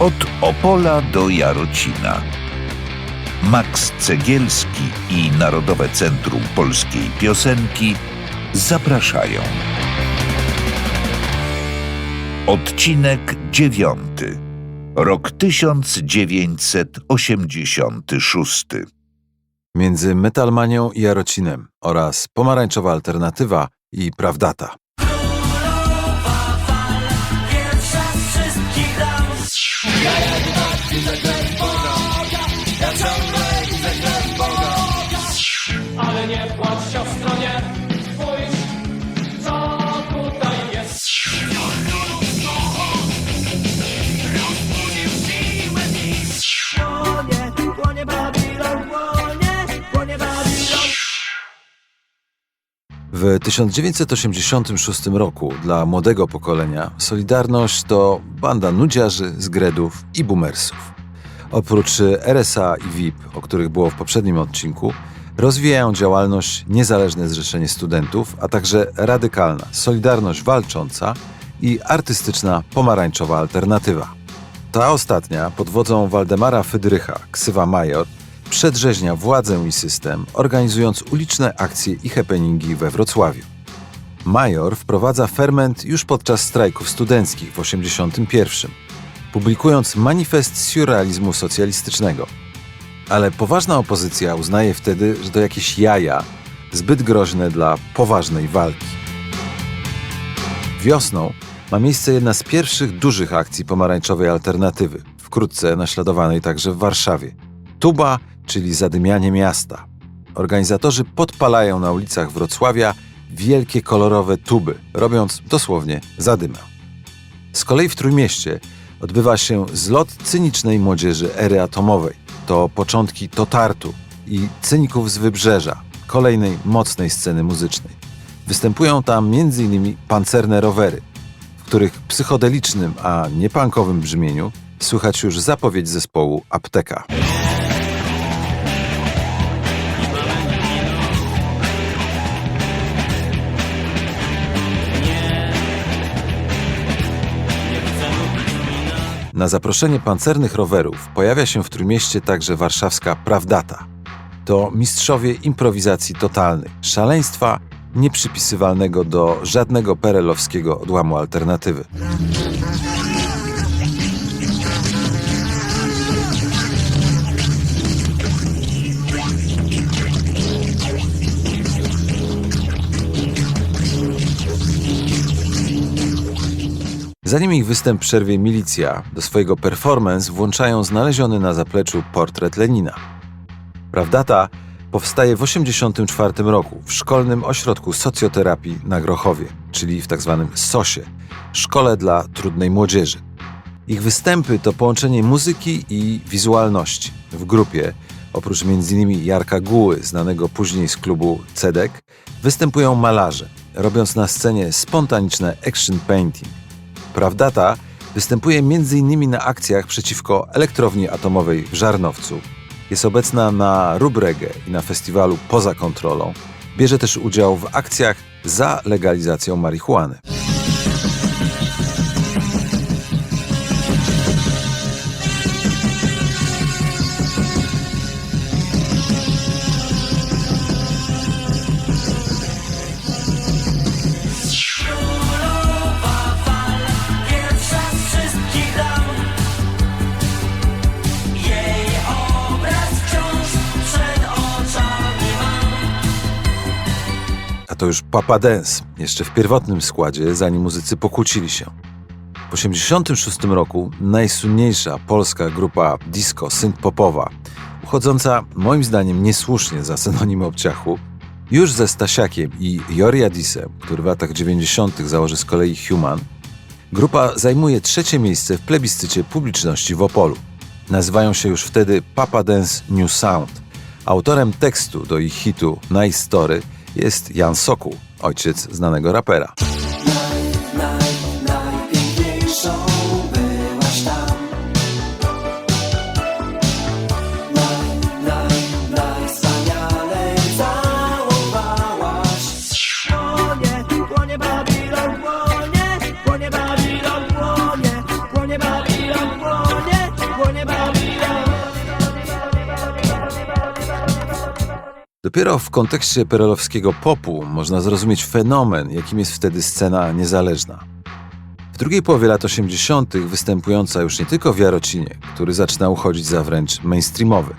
Od Opola do Jarocina. Max Cegielski i Narodowe Centrum Polskiej Piosenki zapraszają. Odcinek dziewiąty. Rok 1986. między Metalmanią i Jarocinem oraz Pomarańczowa Alternatywa i Prawdata. Ja jak tak widzę krew Boga. Ja Ale nie płacz siostro, 1986 roku dla młodego pokolenia Solidarność to banda nudziarzy, zgredów i boomersów. Oprócz RSA i VIP, o których było w poprzednim odcinku, rozwijają działalność Niezależne Zrzeszenie Studentów, a także radykalna Solidarność Walcząca i artystyczna Pomarańczowa Alternatywa. Ta ostatnia pod wodzą Waldemara Fydrycha, ksywa Major, przedrzeźnia władzę i system, organizując uliczne akcje i happeningi we Wrocławiu. Major wprowadza ferment już podczas strajków studenckich w 1981, publikując manifest surrealizmu socjalistycznego. Ale poważna opozycja uznaje wtedy, że to jakieś jaja, zbyt groźne dla poważnej walki. Wiosną ma miejsce jedna z pierwszych dużych akcji pomarańczowej alternatywy, wkrótce naśladowanej także w Warszawie. Tuba, czyli zadymianie miasta. Organizatorzy podpalają na ulicach Wrocławia wielkie kolorowe tuby, robiąc dosłownie zadymę. Z kolei w Trójmieście odbywa się zlot cynicznej młodzieży ery atomowej. To początki Totartu i cyników z Wybrzeża, kolejnej mocnej sceny muzycznej. Występują tam m.in. pancerne rowery, w których psychodelicznym, a nie punkowym brzmieniu słychać już zapowiedź zespołu Apteka. Na zaproszenie pancernych rowerów pojawia się w Trójmieście także warszawska Prawdata. To mistrzowie improwizacji totalnej, szaleństwa nieprzypisywalnego do żadnego perelowskiego odłamu alternatywy. Zanim ich występ przerwie milicja, do swojego performance włączają znaleziony na zapleczu portret Lenina. Prawdata powstaje w 1984 roku w Szkolnym Ośrodku Socjoterapii na Grochowie, czyli w tzw. SOSie, Szkole dla Trudnej Młodzieży. Ich występy to połączenie muzyki i wizualności. W grupie, oprócz m.in. Jarka Guły, znanego później z klubu Cedek, występują malarze, robiąc na scenie spontaniczne action painting. Prawdata występuje m.in. na akcjach przeciwko elektrowni atomowej w Żarnowcu. Jest obecna na Rubrege i na festiwalu Poza Kontrolą. Bierze też udział w akcjach za legalizacją marihuany. Już Papa Dance, jeszcze w pierwotnym składzie, zanim muzycy pokłócili się. W 1986 roku najsłynniejsza polska grupa disco synth-popowa, uchodząca moim zdaniem niesłusznie za synonim obciachu, już ze Stasiakiem i Joriadisem, który w latach 90. założy z kolei Human, grupa zajmuje trzecie miejsce w plebiscycie publiczności w Opolu. Nazywają się już wtedy Papa Dance New Sound. Autorem tekstu do ich hitu Nice Story jest Jan Sokół, ojciec znanego rapera. Dopiero w kontekście perelowskiego popu można zrozumieć fenomen, jakim jest wtedy scena niezależna. W drugiej połowie lat 80. występująca już nie tylko w Jarocinie, który zaczyna uchodzić za wręcz mainstreamowy.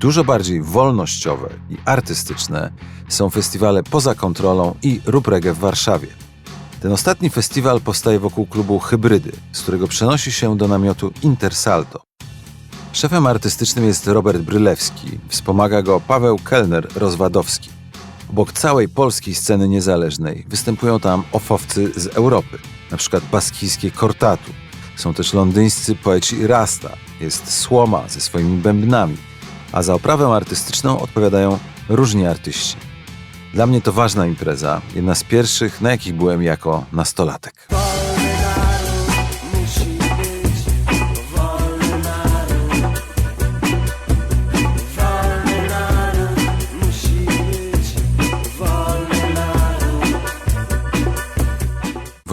Dużo bardziej wolnościowe i artystyczne są festiwale poza kontrolą i Rób Reggae w Warszawie. Ten ostatni festiwal powstaje wokół klubu Hybrydy, z którego przenosi się do namiotu Intersalto. Szefem artystycznym jest Robert Brylewski, wspomaga go Paweł Kellner-Rozwadowski. Obok całej polskiej sceny niezależnej występują tam ofowcy z Europy, przykład baskijskie Kortatu. Są też londyńscy poeci Rasta, jest Słoma ze swoimi bębnami, a za oprawę artystyczną odpowiadają różni artyści. Dla mnie to ważna impreza, jedna z pierwszych, na jakich byłem jako nastolatek.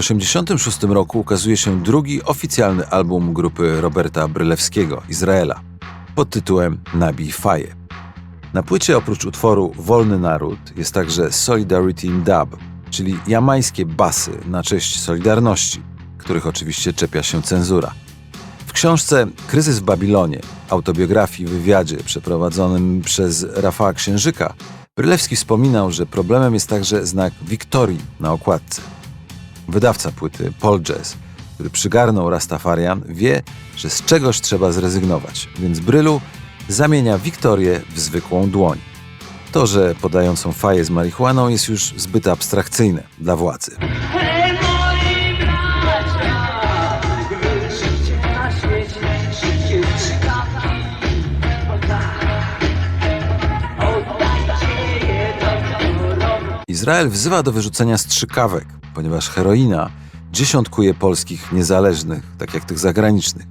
1986 roku ukazuje się drugi oficjalny album grupy Roberta Brylewskiego, Izraela, pod tytułem Nabij Faje. Na płycie oprócz utworu Wolny Naród jest także Solidarity in Dub, czyli jamańskie basy na cześć Solidarności, których oczywiście czepia się cenzura. W książce Kryzys w Babilonie, autobiografii wywiadzie przeprowadzonym przez Rafała Księżyka, Brylewski wspominał, że problemem jest także znak Wiktorii na okładce. Wydawca płyty, Paul Jazz, który przygarnął Rastafarian, wie, że z czegoś trzeba zrezygnować, więc Brylu zamienia Wiktorię w zwykłą dłoń. To, że podającą faję z marihuaną jest już zbyt abstrakcyjne dla władzy. Izrael wzywa do wyrzucenia strzykawek, ponieważ heroina dziesiątkuje polskich niezależnych, tak jak tych zagranicznych.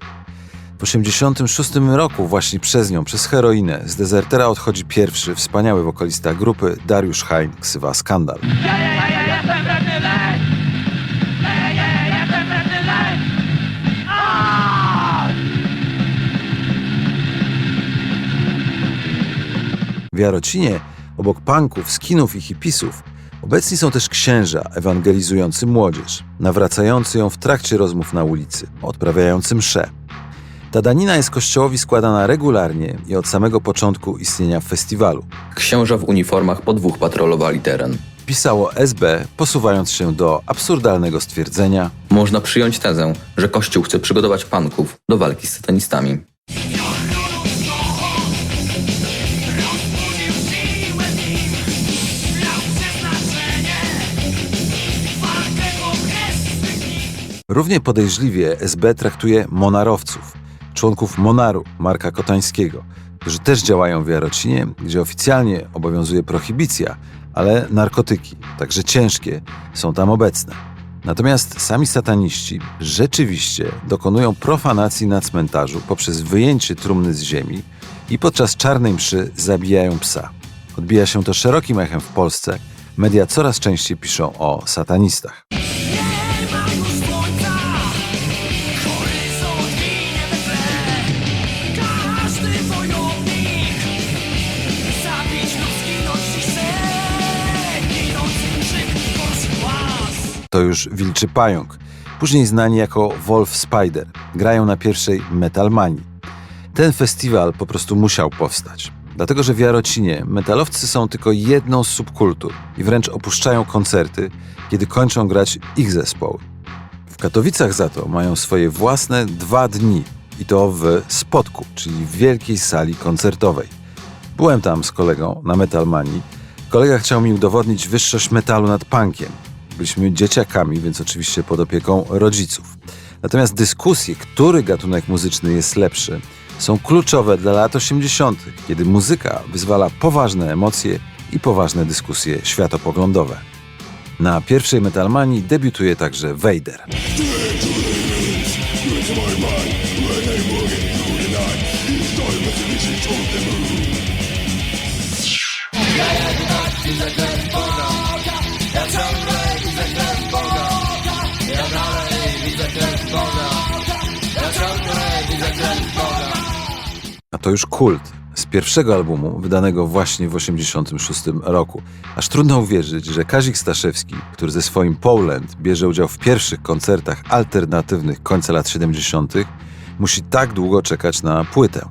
W 1986 roku właśnie przez nią, przez heroinę, z dezertera odchodzi pierwszy, wspaniały wokalista grupy Dariusz Hain, ksywa Skandal. W Jarocinie, obok punków, skinów i hipisów, obecni są też księża ewangelizujący młodzież, nawracający ją w trakcie rozmów na ulicy, odprawiający msze. Ta danina jest kościołowi składana regularnie i od samego początku istnienia festiwalu. Księża w uniformach po dwóch patrolowali teren. Pisało SB, posuwając się do absurdalnego stwierdzenia, Można przyjąć tezę, że Kościół chce przygotować panków do walki z satanistami. Równie podejrzliwie SB traktuje monarowców, członków Monaru Marka Kotańskiego, którzy też działają w Jarocinie, gdzie oficjalnie obowiązuje prohibicja, ale narkotyki, także ciężkie, są tam obecne. Natomiast sami sataniści rzeczywiście dokonują profanacji na cmentarzu poprzez wyjęcie trumny z ziemi i podczas czarnej mszy zabijają psa. Odbija się to szerokim echem w Polsce. Media coraz częściej piszą o satanistach. To już Wilczy Pająk, później znani jako Wolf Spider. Grają na pierwszej Metalmanii. Ten festiwal po prostu musiał powstać. Dlatego, że w Jarocinie metalowcy są tylko jedną z subkultur i wręcz opuszczają koncerty, kiedy kończą grać ich zespoły. W Katowicach za to mają swoje własne dwa dni i to w Spodku, czyli w wielkiej sali koncertowej. Byłem tam z kolegą na Metalmanii. Kolega chciał mi udowodnić wyższość metalu nad punkiem. Byliśmy dzieciakami, więc oczywiście pod opieką rodziców. Natomiast dyskusje, który gatunek muzyczny jest lepszy, są kluczowe dla lat 80., kiedy muzyka wyzwala poważne emocje i poważne dyskusje światopoglądowe. Na pierwszej Metalmanii debiutuje także Vader. To już kult. z pierwszego albumu wydanego właśnie w 1986 roku. Aż trudno uwierzyć, że Kazik Staszewski, który ze swoim Poland bierze udział w pierwszych koncertach alternatywnych końca lat 70., musi tak długo czekać na płytę.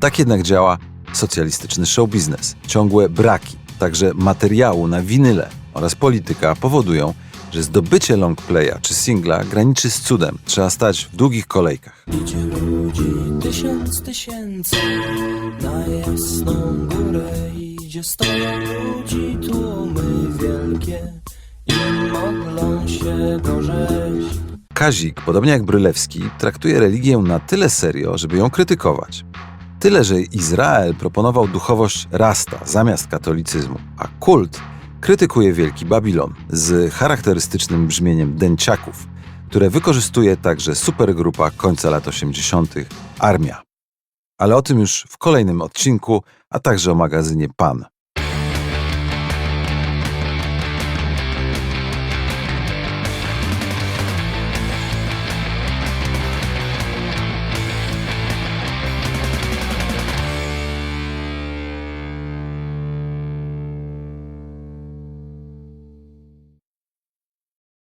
Tak jednak działa socjalistyczny show biznes. Ciągłe braki, także materiału na winyle oraz polityka powodują, że zdobycie longplaya czy singla graniczy z cudem. Trzeba stać w długich kolejkach. Idzie ludzi tysiąc tysięcy Na jasną górę idzie sto ludzi Tłumy wielkie i modlą się do Kazik, podobnie jak Brylewski, traktuje religię na tyle serio, żeby ją krytykować. Tyle, że Izrael proponował duchowość Rasta zamiast katolicyzmu, a kult krytykuje Wielki Babilon z charakterystycznym brzmieniem dęciaków, które wykorzystuje także supergrupa końca lat 80. Armia. Ale o tym już w kolejnym odcinku, a także o magazynie Pan.